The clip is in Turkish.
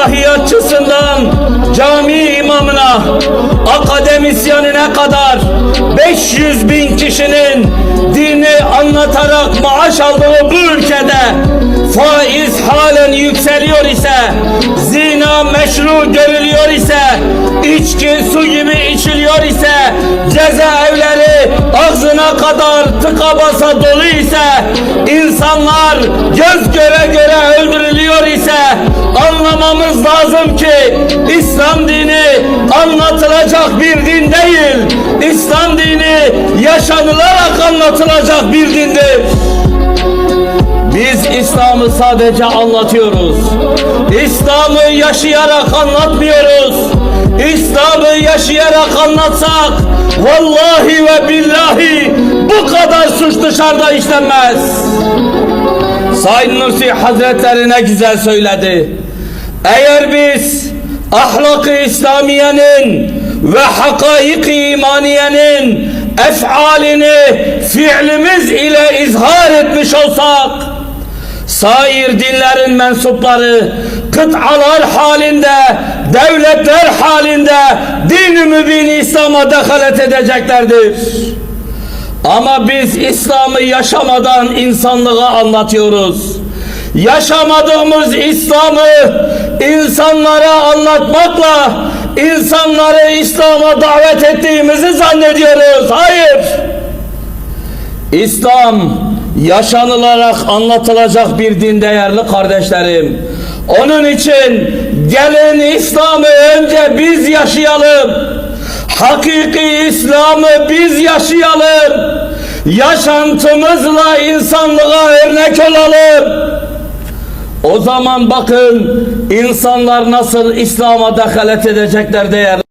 ilahiyatçısından cami imamına, akademisyenine kadar 500 bin kişinin dini anlatarak maaş aldığı bu ülkede faiz halen yükseliyor ise, zina meşru görülüyor ise, içki su gibi içiliyor ise, cezaevleri ağzına kadar tıka basa dolu ise, insanlar göz göre göre anlamamız lazım ki İslam dini anlatılacak bir din değil, İslam dini yaşanılarak anlatılacak bir dindir. Biz İslam'ı sadece anlatıyoruz. İslam'ı yaşayarak anlatmıyoruz. İslam'ı yaşayarak anlatsak vallahi ve billahi bu kadar suç dışarıda işlenmez. Said Nursi Hazretleri ne güzel söyledi. Eğer biz ahlak-ı İslamiyenin ve hakaik-i imaniyenin efalini fiilimiz ile izhar etmiş olsak sair dinlerin mensupları kıtalar halinde devletler halinde din-i mübin İslam'a dekalet edeceklerdir. Ama biz İslam'ı yaşamadan insanlığa anlatıyoruz. Yaşamadığımız İslam'ı insanlara anlatmakla insanları İslam'a davet ettiğimizi zannediyoruz. Hayır. İslam yaşanılarak anlatılacak bir din değerli kardeşlerim. Onun için gelin İslam'ı önce biz yaşayalım. Hakiki İslam'ı biz yaşayalım. Yaşantımızla insanlığa örnek olalım. O zaman bakın insanlar nasıl İslam'a dekalet edecekler değerli.